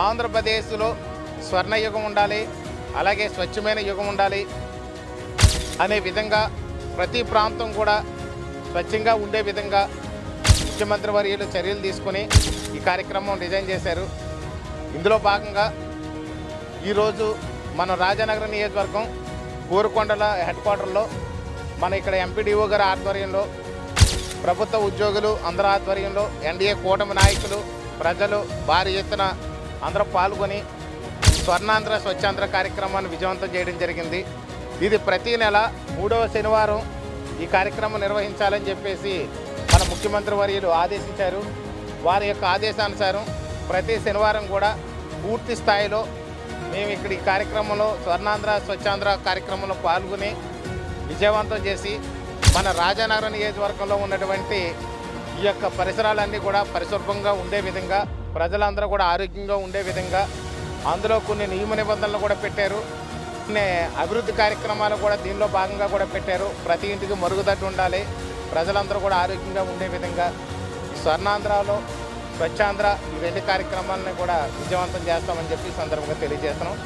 ఆంధ్రప్రదేశ్లో స్వర్ణయుగం ఉండాలి అలాగే స్వచ్ఛమైన యుగం ఉండాలి అనే విధంగా ప్రతి ప్రాంతం కూడా స్వచ్ఛంగా ఉండే విధంగా ముఖ్యమంత్రి వర్యులు చర్యలు తీసుకొని ఈ కార్యక్రమం డిజైన్ చేశారు. ఇందులో భాగంగా ఈరోజు మన రాజానగరం నియోజకవర్గం కోరుకొండల హెడ్ క్వార్టర్లో మన ఇక్కడ ఎంపీడీఓ గారి ఆధ్వర్యంలో ప్రభుత్వ ఉద్యోగులు అందరి ఆధ్వర్యంలో ఎన్డీఏ కూటమి నాయకులు ప్రజలు భారీ ఎత్తున అందరూ పాల్గొని స్వర్ణాంధ్ర స్వచ్ఛాంధ్ర కార్యక్రమాన్ని విజయవంతం చేయడం జరిగింది. ఇది ప్రతి నెల మూడవ శనివారం ఈ కార్యక్రమం నిర్వహించాలని చెప్పేసి మన ముఖ్యమంత్రి వర్యులు ఆదేశించారు. వారి యొక్క ఆదేశానుసారం ప్రతి శనివారం కూడా పూర్తి స్థాయిలో మేము ఇక్కడ ఈ కార్యక్రమంలో స్వర్ణాంధ్ర స్వచ్ఛాంధ్ర కార్యక్రమంలో పాల్గొని విజయవంతం చేసి మన రాజానగరం నియోజకవర్గంలో ఉన్నటువంటి ఈ యొక్క పరిసరాలన్నీ కూడా పరిశుభ్రంగా ఉండే విధంగా ప్రజలందరూ కూడా ఆరోగ్యంగా ఉండే విధంగా అందులో కొన్ని నియమ నిబంధనలు కూడా పెట్టారు. కొన్ని అభివృద్ధి కార్యక్రమాలు కూడా దీనిలో భాగంగా కూడా పెట్టారు. ప్రతి ఇంటికి మరుగుదట్టు ఉండాలి. ప్రజలందరూ కూడా ఆరోగ్యంగా ఉండే విధంగా స్వర్ణాంధ్రలో స్వచ్ఛాంధ్ర ఈ రెండు కార్యక్రమాలను కూడా విజయవంతం చేస్తామని చెప్పి సందర్భంగా తెలియజేస్తున్నాం.